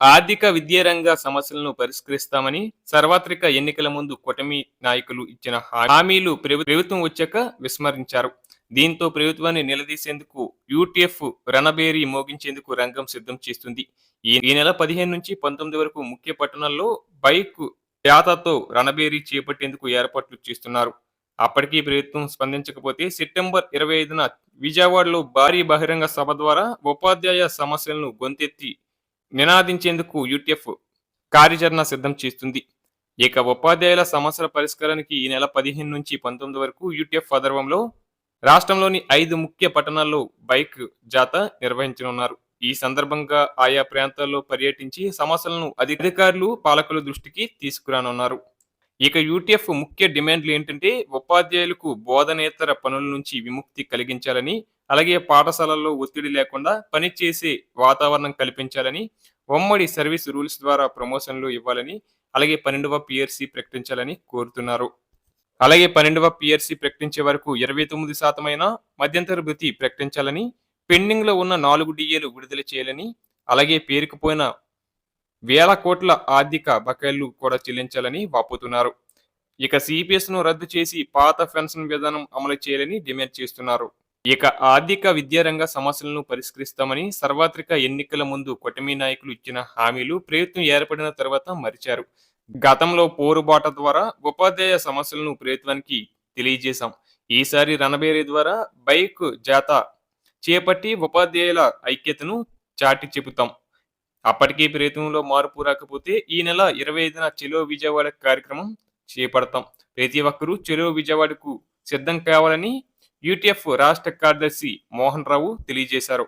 ఆర్థిక విద్యారంగ సమస్యలను పరిష్కరిస్తామని సార్వత్రిక ఎన్నికల ముందు కూటమి నాయకులు ఇచ్చిన హా- హామీలు ప్రభుత్వం వచ్చాక విస్మరించారు. దీంతో ప్రభుత్వాన్ని నిలదీసేందుకు యూటీఎఫ్ రణబేరి మోగించేందుకు రంగం సిద్ధం చేస్తుంది. ఈ నెల పదిహేను నుంచి పంతొమ్మిది వరకు ముఖ్య పట్టణాల్లో బైక్ జాతాతో రణబేరీ చేపట్టేందుకు ఏర్పాట్లు చేస్తున్నారు. అప్పటికీ ప్రభుత్వం స్పందించకపోతే సెప్టెంబర్ ఇరవై ఐదున విజయవాడలో భారీ బహిరంగ సభ ద్వారా ఉపాధ్యాయ సమస్యలను గొంతెత్తి నినాదించేందుకు యూటీఎఫ్ కార్యాచరణ సిద్ధం చేస్తుంది. ఇక ఉపాధ్యాయుల సమస్యల పరిష్కారానికి ఈ నెల పదిహేను నుంచి పంతొమ్మిది వరకు యూటీఎఫ్ ఆధ్వర్యంలో రాష్ట్రంలోని ఐదు ముఖ్య పట్టణాల్లో బైక్ జాత నిర్వహించనున్నారు. ఈ సందర్భంగా ఆయా ప్రాంతాల్లో పర్యటించి సమస్యలను అధికారులు పాలకుల దృష్టికి తీసుకురానున్నారు. ఇక యూటీఎఫ్ ముఖ్య డిమాండ్లు ఏంటంటే ఉపాధ్యాయులకు బోధనేతర పనుల నుంచి విముక్తి కలిగించాలని అలాగే పాఠశాలల్లో ఒత్తిడి లేకుండా పనిచేసే వాతావరణం కల్పించాలని ఉమ్మడి సర్వీస్ రూల్స్ ద్వారా ప్రమోషన్లు ఇవ్వాలని అలాగే పన్నెండవ పిఆర్సి ప్రకటించాలని కోరుతున్నారు. అలాగే పన్నెండవ పిఆర్సి ప్రకటించే వరకు ఇరవై తొమ్మిది శాతమైన మధ్యంతర భృతి ప్రకటించాలని పెండింగ్లో ఉన్న నాలుగు డిఏలు విడుదల చేయాలని అలాగే పేరుకుపోయిన వేల కోట్ల ఆర్థిక బకాయిలు కూడా చెల్లించాలని వాపుతున్నారు. ఇక సిపిఎస్ను రద్దు చేసి పాత పెన్షన్ విధానం అమలు చేయాలని డిమాండ్ చేస్తున్నారు. ఇక ఆర్థిక విద్యారంగ సమస్యలను పరిష్కరిస్తామని సార్వత్రిక ఎన్నికల ముందు కూటమి నాయకులు ఇచ్చిన హామీలు ప్రయత్నం ఏర్పడిన తర్వాత మరిచారు. గతంలో పోరుబాట ద్వారా ఉపాధ్యాయ సమస్యలను ప్రభుత్వానికి తెలియజేశాం. ఈసారి రణబేరి ద్వారా బైక్ జాత చేపట్టి ఉపాధ్యాయుల ఐక్యతను చాటి చెబుతాం. అప్పటికీ ప్రభుత్వంలో మార్పు రాకపోతే ఈ నెల ఇరవై ఐదున చెలో విజయవాడ కార్యక్రమం చేపడతాం. ప్రతి ఒక్కరూ చెలో విజయవాడకు సిద్ధం కావాలని యూటీఎఫ్ రాష్ట్ర కార్యదర్శి మోహన్ రావు తెలియజేశారు.